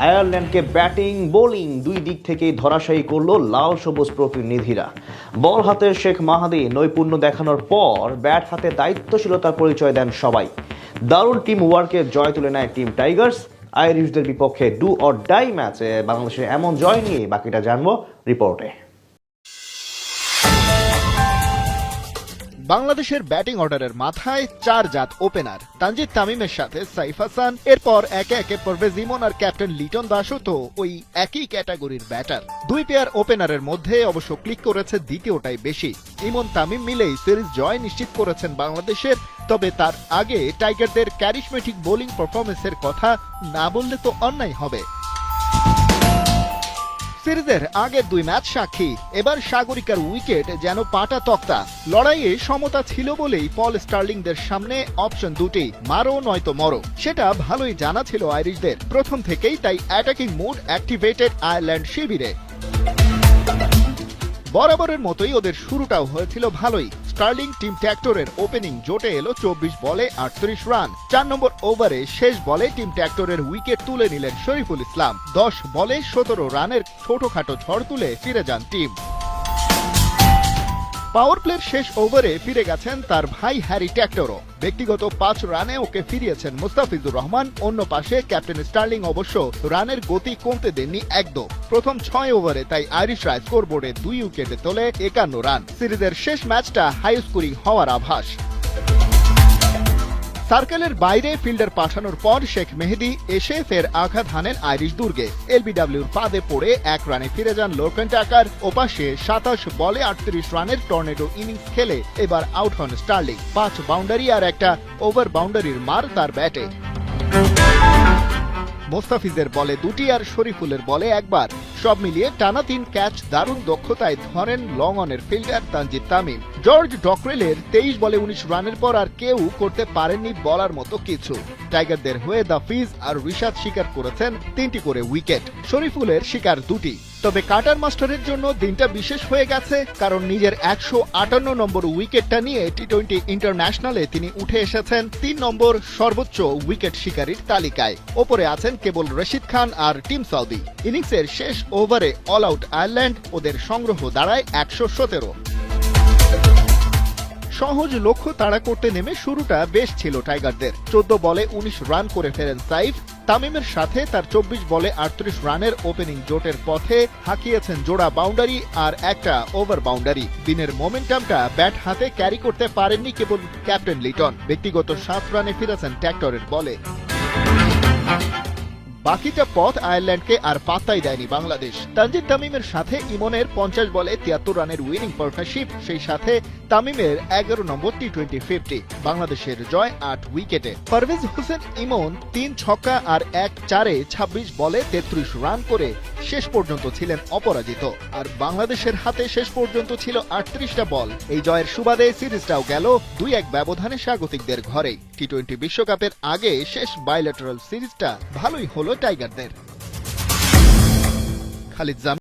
আয়ারল্যান্ডকে batting, bowling দুই দিক থেকেই ধরাশায়ী করল লাল সবুজ প্রতিনিধিরা বল হাতে শেখ মাহাদি, নৈপুণ্য দেখানোর পর ব্যাট হাতে দায়িত্বশীলতার পরিচয় দেন সবাই। দারুণ টিম ওয়ার্কে জয় তুলে নেয় টিম টাইগার্স। আইরিশদের বিপক্ষে ডু অর ডাই ম্যাচে বাংলাদেশের এমন জয় নিয়ে বাকিটা জানব রিপোর্টে। বাংলাদেশের ব্যাটিং অর্ডারের মাথায় চার জাত ওপেনার, তানজিদ তামিমের সাথে সাইফ হাসান, এরপর একে একে পরভেজ ইমন আর ক্যাপ্টেন লিটন দাসও তো ওই একই ক্যাটাগরির ব্যাটার। দুই পেয়ার ওপেনারের মধ্যে অবশ্য ক্লিক করেছে দ্বিতীয়টাই বেশি। ইমন তামিম মিলেই সিরিজ জয় নিশ্চিত করেছেন বাংলাদেশের, তবে তার আগে টাইগারদের ক্যারিশমেটিক বোলিং পারফরমেন্সের কথা না বললে তো অন্যায় হবে। সিরিজের আগের দুই ম্যাচ সাক্ষী। এবার সাগরিকার উইকেট যেন পাটা তক্তা। লড়াইয়ে সমতা ছিল বলেই পল স্টার্লিংদের সামনে অপশন দুটি, মারো নয়তো মরো। সেটা ভালোই জানা ছিল আইরিশদের। প্রথম থেকেই তাই অ্যাটাকিং মুড অ্যাক্টিভেটেড আয়ারল্যান্ড শিবিরে। বরাবরের মতোই ওদের শুরুটাও হয়েছিল ভালোই। স্টার্লিং টিম ট্যাক্টরের ওপেনিং জোটে এলো চব্বিশ বলে আটত্রিশ রান। চার নম্বর ওভারে শেষ বলে টিম ট্যাক্টরের উইকেট তুলে নিলেন শরীফুল ইসলাম। দশ বলে সতেরো রানের ছোটখাটো ঝড় তুলে ফিরে যান টিম। পাওয়ার প্লের শেষ ওভারে ফিরে গেছেন তার ভাই হ্যারি ট্যাক্টরও। ব্যক্তিগত পাঁচ রানে ওকে ফিরিয়েছেন মুস্তাফিজুর রহমান। অন্য পাশে ক্যাপ্টেন স্টার্লিং অবশ্য রানের গতি কমতে দেননি একদম। প্রথম ছয় ওভারে তাই আইরিশরা স্কোরবোর্ডে দুই উইকেটে তোলে একান্ন রান। সিরিজের শেষ ম্যাচটা হাই স্কোরিং হওয়ার আভাস। সার্কেলের বাইরে ফিল্ডার পাঠানোর পর শেখ মেহেদি এসে ফের আঘাত হানেন আইরিশ দুর্গে। এলবিডব্লিউর ফাঁদে পড়ে এক রানে ফিরে যান লোরকান টাকার ওপাশে সাতাশ বলে আটত্রিশ রানের টর্নেডো ইনিংস খেলে এবার আউট হন স্টার্লিং। পাঁচ বাউন্ডারি আর একটা ওভার বাউন্ডারির মার তার ব্যাটে। মোস্তাফিজের বলে দুটি আর শরীফুলের বলে একবার। সব মিলিয়ে টানা তিন ক্যাচ দারুণ দক্ষতায় ধরেন লং অনের ফিল্ডার তানজিদ তামিম। জর্জ ডকরেলের তেইশ বলে উনিশ রানের পর আর কেউ করতে পারেননি বলার মতো কিছু। টাইগারদের হয়ে দা ফিজ আর রিশাদ শিকার করেছেন তিনটি করে উইকেট শরীফুলের শিকার দুটি। তবে কাটার মাস্টারের জন্য দিনটা বিশেষ হয়ে গেছে কারণ নিজের একশো আটান্ন নম্বর উইকেটটা নিয়ে টি টোয়েন্টি ইন্টারন্যাশনালে তিনি উঠে এসেছেন তিন নম্বর সর্বোচ্চ উইকেট শিকারীর তালিকায়। ওপরে আছেন কেবল রশিদ খান আর টিম সাউদি ইনিংসের শেষ ওভারে অল আউট আয়ারল্যান্ড ওদের সংগ্রহ দাঁড়ায় একশো সতেরো। সহজ লক্ষ্য তাড়া করতে নেমে শুরুটা বেশ ছিল টাইগারদের। চোদ্দ বলে উনিশ রান করে ফেরেন সাইফ। তামিমের সাথে তার চব্বিশ বলে আটত্রিশ রানের ওপেনিং জোটের পথে হাঁকিয়েছেন জোড়া বাউন্ডারি আর একটা ওভার বাউন্ডারি। দিনের মোমেন্টামটা ব্যাট হাতে ক্যারি করতে পারেননি কেবল ক্যাপ্টেন লিটন। ব্যক্তিগত সাত রানে ফিরেছেন ট্র্যাক্টরের বলে। বাকিটা পথ আয়ারল্যান্ডকে আর পাত্তাই দেয়নি বাংলাদেশ। তানজিদ তামিমের সাথে ইমনের পঞ্চাশ বলে তিয়াত্তর রানের উইনিং পার্টনারশিপ সেই সাথে তামিমের এগারো নম্বর টি টোয়েন্টি ফিফটি বাংলাদেশের জয় আট উইকেটে পারভেজ হোসেন, ইমন তিন ছক্কা আর এক চারে ২৬ বলে তেত্রিশ রান করে শেষ পর্যন্ত ছিলেন অপরাজিত। আর বাংলাদেশের হাতে শেষ পর্যন্ত ছিল আটত্রিশটা বল। এই জয়ের সুবাদে সিরিজটাও গেল দুই এক ব্যবধানে স্বাগতিকদের ঘরে টি টোয়েন্টি বিশ্বকাপের আগে শেষ বাইলেটারাল সিরিজটা ভালোই হলো টাইগারদের খালিদ